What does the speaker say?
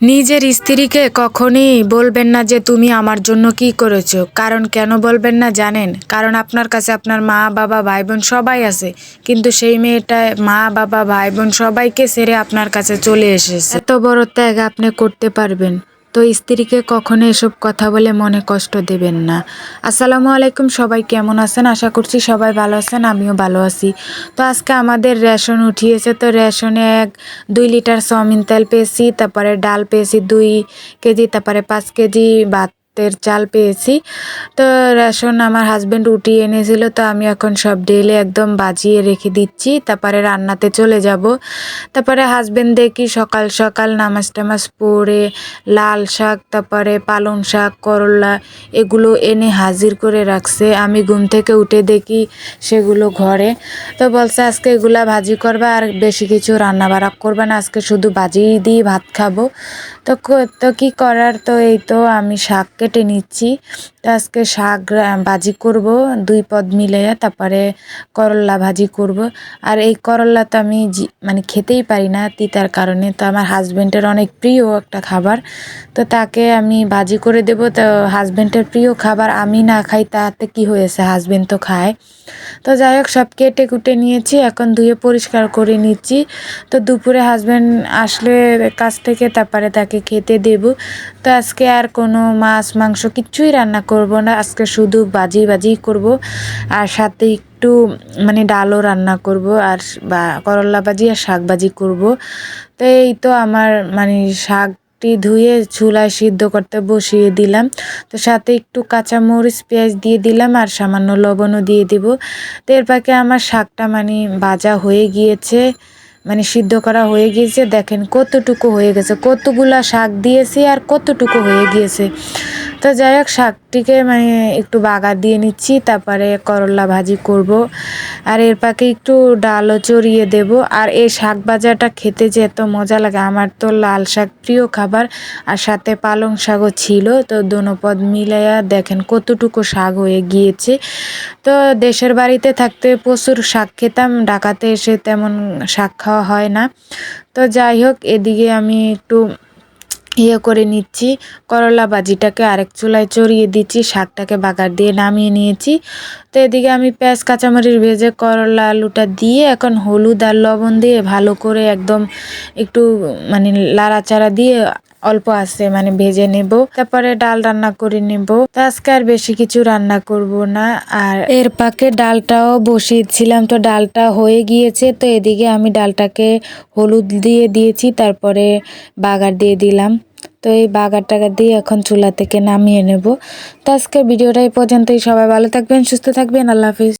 নিজের স্ত্রীকে কখনই বলবেন না যে তুমি আমার জন্য কি করেছ। কারণ কেন বলবেন না জানেন? কারণ আপনার কাছে আপনার মা, বাবা ভাই বোন সবাই আছে। কিন্তু সেই মেয়েটা, মা, বাবা ভাই বোন সবাইকে ছেড়ে আপনার কাছে চলে এসেছে। এত বড় ত্যাগ আপনি করতে পারবেন। তো স্ত্রীকে কখনো এসব কথা বলে মনে কষ্ট দেবেন না। আসসালামু আলাইকুম, সবাই কেমন আছেন? আশা করছি সবাই ভালো আছেন, আমিও ভালো আছি। তো আজকে আমাদের রেশন উঠিয়েছে, তো রেশনে এক দুই লিটার চাউমিন তেল পেয়েছি, তারপরে ডাল পেয়েছি দুই কেজি, তারপরে পাঁচ কেজি ভাতের চাল পেয়েছি। তো রেশন আমার হাজব্যান্ড উঠিয়ে এনেছিল, তো আমি এখন সব ডেলে একদম বাজিয়ে রেখে দিচ্ছি। তারপরে রান্নাতে চলে যাব। তারপরে হাজব্যান্ড দেখি সকাল সকাল নামাজ টামাজ পড়ে, লাল শাক, তারপরে পালং শাক, করলা, এগুলো এনে হাজির করে রাখছে। আমি ঘুম থেকে উঠে দেখি সেগুলো ঘরে। তো বলছে, আজকে এগুলা ভাজি করবা আর বেশি কিছু রান্না বাড়া করবে না। আজকে শুধু ভাজি দিয়ে ভাত খাব। তো তো কি করার? তো এই তো আমি শাক কেটে নিচ্ছি। তো আজকে শাক ভাজি করব, দুই পদ মিলে, তারপরে করলা ভাজি করব। আর এই করলা তো আমি মানে খেতেই পারি না তিতার কারণে। তো আমার হাজবেন্ডের অনেক প্রিয় একটা খাবার। তো তাকে আমি ভাজি করে দেব। তো হাজবেন্ডের প্রিয় খাবার আমি না খাই, তাতে কি হয়েছে? হাজবেন্ড তো খায়। তো যাই হোক, সব কেটে কুটে নিয়েছি, এখন ধুয়ে পরিষ্কার করে নিচ্ছি। তো দুপুরে হাজবেন্ড আসলে কাছ থেকে, তারপরে তাকে খেতে দেব। তো আজকে আর কোনো মাছ মাংস কিচ্ছুই রান্না করব না। আজকে শুধু বাজি ভাজি করব আর সাথে একটু মানে ডালও রান্না করব আর বা করলা ভাজি আর শাক ভাজি করব। তো এই তো আমার মানে শাকটি ধুয়ে চুলায় সিদ্ধ করতে বসিয়ে দিলাম। তো সাথে একটু কাঁচা মরিচ পেঁয়াজ দিয়ে দিলাম আর সামান্য লবণও দিয়ে দিব। তো এর পাকে আমার শাকটা মানে ভাজা হয়ে গিয়েছে মানে সিদ্ধ করা হয়ে গিয়েছে। দেখেন কতটুকু হয়ে গেছে, কতগুলা শাক দিয়েছি আর কতটুকু হয়ে গিয়েছে। তো যাই হোক, শাকটিকে মানে একটু বাগার দিয়ে নিচ্ছি, তারপরে করলা ভাজি করব। আর এর পাকে একটু ডালও চড়িয়ে দেব। আর এই শাক ভাজাটা খেতে যে এত মজা লাগে, আমার তো লাল শাক প্রিয় খাবার, আর সাথে পালং শাকও ছিল। তো দোনো পদ মিলাইয়া দেখেন কতটুকু শাক হয়ে গিয়েছে। তো দেশের বাড়িতে থাকতে প্রচুর শাক খেতাম, ঢাকাতে এসে তেমন শাক খাওয়া হয় না। তো যাই হোক, এদিকে আমি একটু ইয়ে করে নিচ্ছি। করলা ভাজিটাকে আরেক চুলায় চড়িয়ে দিচ্ছি, শাকটাকে বাগার দিয়ে নামিয়ে নিয়েছি। তো এদিকে আমি পেঁয়াজ, কাঁচামরিচ ভেজে করলা, আলুটা দিয়ে এখন হলুদ আর লবণ দিয়ে ভালো করে একদম একটু মানে লাড়াচাড়া দিয়ে অল্প আছে মানে ভেজে নেব। তারপরে ডাল রান্না করে নেব। তো আজকে আর বেশি কিছু রান্না করব না। আর এর পাকে ডালটাও বসিয়েছিলাম। তো ডালটা হয়ে গিয়েছে। তো এদিকে আমি ডালটাকে হলুদ দিয়ে দিয়েছি। তারপরে বাগার দিয়ে দিলাম। তো এই বাগার টাগার দিয়ে এখন চুলা থেকে নামিয়ে নেব। তো আজকের ভিডিওটা এই পর্যন্তই। সবাই ভালো থাকবেন, সুস্থ থাকবেন। আল্লাহ হাফিজ।